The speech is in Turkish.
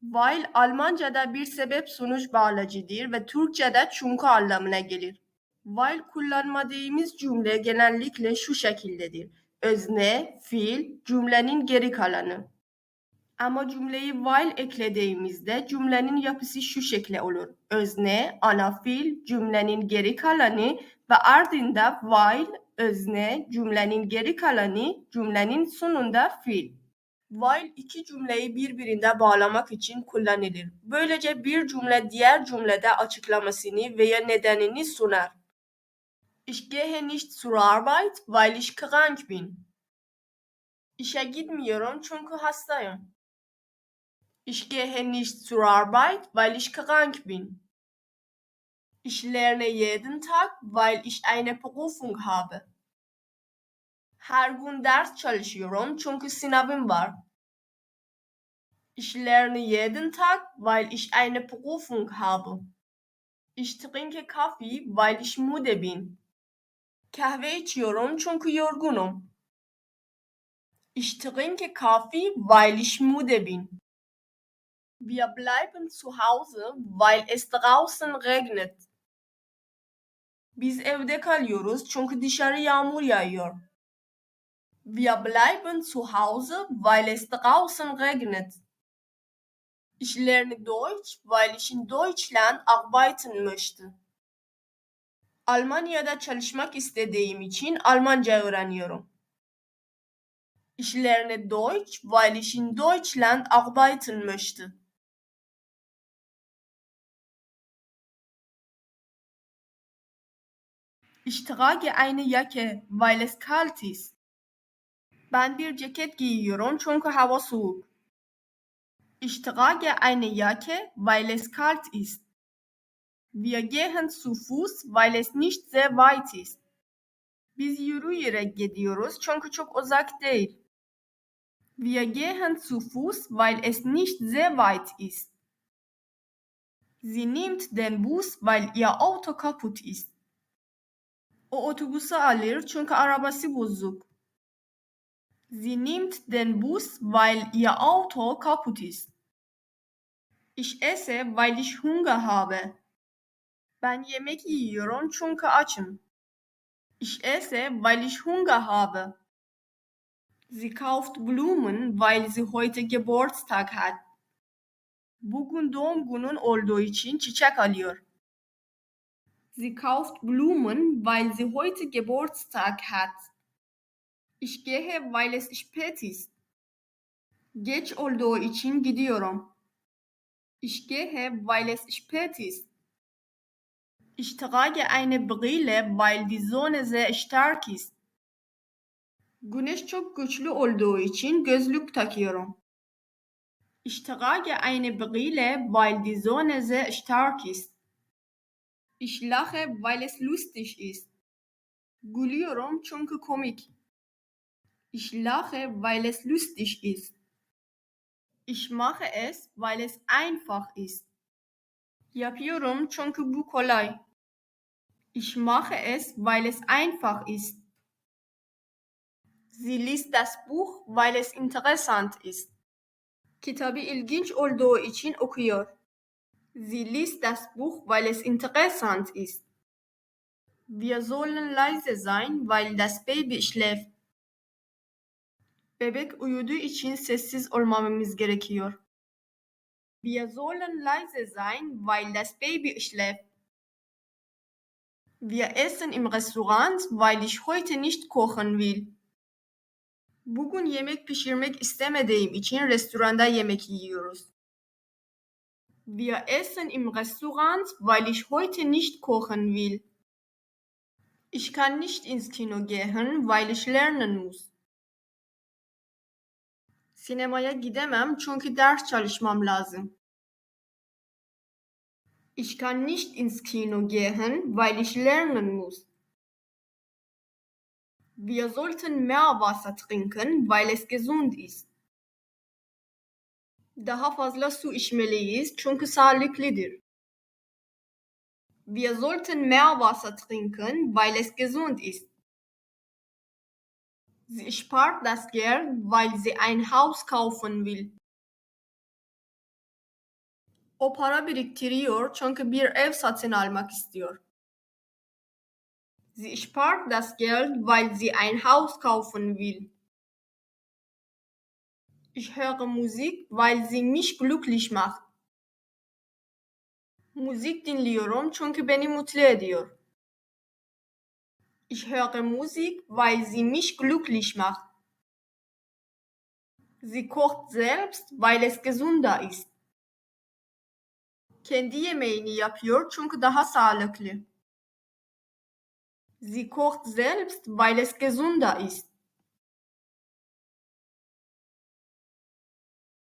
While Almanca'da bir sebep sonuç bağlacıdır ve Türkçe'de çünkü anlamına gelir. While kullanmadığımız cümle genellikle şu şekildedir. Özne, fiil, cümlenin geri kalanı. Ama cümleyi while eklediğimizde cümlenin yapısı şu şekilde olur. Özne, ana fiil, cümlenin geri kalanı ve ardında while, özne, cümlenin geri kalanı, cümlenin sonunda fiil. While iki cümleyi birbirine bağlamak için kullanılır. Böylece bir cümle diğer cümlede açıklamasını veya nedenini sunar. Ich gehe nicht zur Arbeit, weil ich krank bin. İşe gitmiyorum çünkü hastayım. Ich gehe nicht zur Arbeit, weil ich krank bin. Ich lerne jeden Tag, weil ich eine Berufung habe. Her gün ders çalışıyorum çünkü sınavım var. Ich lerne jeden Tag, weil ich eine Berufung habe. Ich trinke Kaffee, weil ich müde bin. Kahve içiyorum çünkü yorgunum. Ich trinke Kaffee, weil ich müde bin. Wir bleiben zu Hause, weil es draußen regnet. Biz evde kalıyoruz çünkü dışarı yağmur yağıyor. Wir bleiben zu Hause, weil es draußen regnet. Ich Deutsch, weil ich in Deutschland arbeiten möchte. Almanya'da çalışmak istediğim için Almanca öğreniyorum. Ich lerne Deutsch, weil ich in Deutschland arbeiten möchte. Ich trage eine Jacke, weil es kalt ist. Ben bir ceket giyiyorum çünkü hava soğuk. Ich trage eine Jacke, weil es kalt ist. Wir gehen zu Fuß, weil es nicht sehr weit ist. Biz yürüyerek gidiyoruz çünkü çok uzak değil. Wir gehen zu Fuß, weil es nicht sehr weit ist. Sie nimmt den Bus, weil ihr Auto kaputt ist. O otobüsü alır çünkü arabası bozuk. Sie nimmt den Bus, weil ihr Auto kaputt ist. Ich esse, weil ich Hunger habe. Ben yemek yiyorum çünkü açım. Ich esse, weil ich Hunger habe. Sie kauft Blumen, weil sie heute Geburtstag hat. Bugün doğum günün olduğu için çiçek alıyor. Sie kauft Blumen, weil sie heute Geburtstag hat. Ich gehe, weil es spät ist. Geç olduğu için gidiyorum. Ich gehe, weil es spät ist. Ich trage eine Brille, weil die Sonne sehr stark ist. Güneş çok güçlü olduğu için gözlük takıyorum. Ich trage eine Brille, weil die Sonne sehr stark ist. Ich lache, weil es lustig ist. Gülüyorum çünkü komik. Ich lache, weil es lustig ist. Ich mache es, weil es einfach ist. Yapıyorum çünkü bu kolay. Ich mache es, weil es einfach ist. Sie liest das Buch, weil es interessant ist. Kitabı ilginç olduğu için okuyor. Sie liest das Buch, weil es interessant ist. Wir sollen leise sein, weil das Baby schläft. Bebek uyuduğu için sessiz olmamamız gerekiyor. Wir sollen leise sein, weil das Baby schläft. Wir essen im Restaurant, weil ich heute nicht kochen will. Bugün yemek pişirmek istemediğim için restoranda yemek yiyoruz. Wir essen im Restaurant, weil ich heute nicht kochen will. Ich kann nicht ins Kino gehen, weil ich lernen muss. Sinemaya gidemem çünkü ders çalışmam lazım. Ich kann nicht ins Kino gehen, weil ich lernen muss. Wir sollten mehr Wasser trinken, weil es gesund ist. Daha fazla su içmeliyiz çünkü sağlıklıdır. Wir sollten mehr Wasser trinken, weil es gesund ist. Sie spart das Geld, weil sie ein Haus kaufen will. O para biriktiriyor çünkü bir ev satın almak istiyor. Sie spart das Geld, weil sie ein Haus kaufen will. Ich höre Musik, weil sie mich glücklich macht. Müzik dinliyorum çünkü beni mutlu ediyor. Ich höre Musik, weil sie mich glücklich macht. Sie kocht selbst, weil es gesunder ist. Kendi yemeğini yapıyor çünkü daha sağlıklı. Sie kocht selbst, weil es gesunder ist.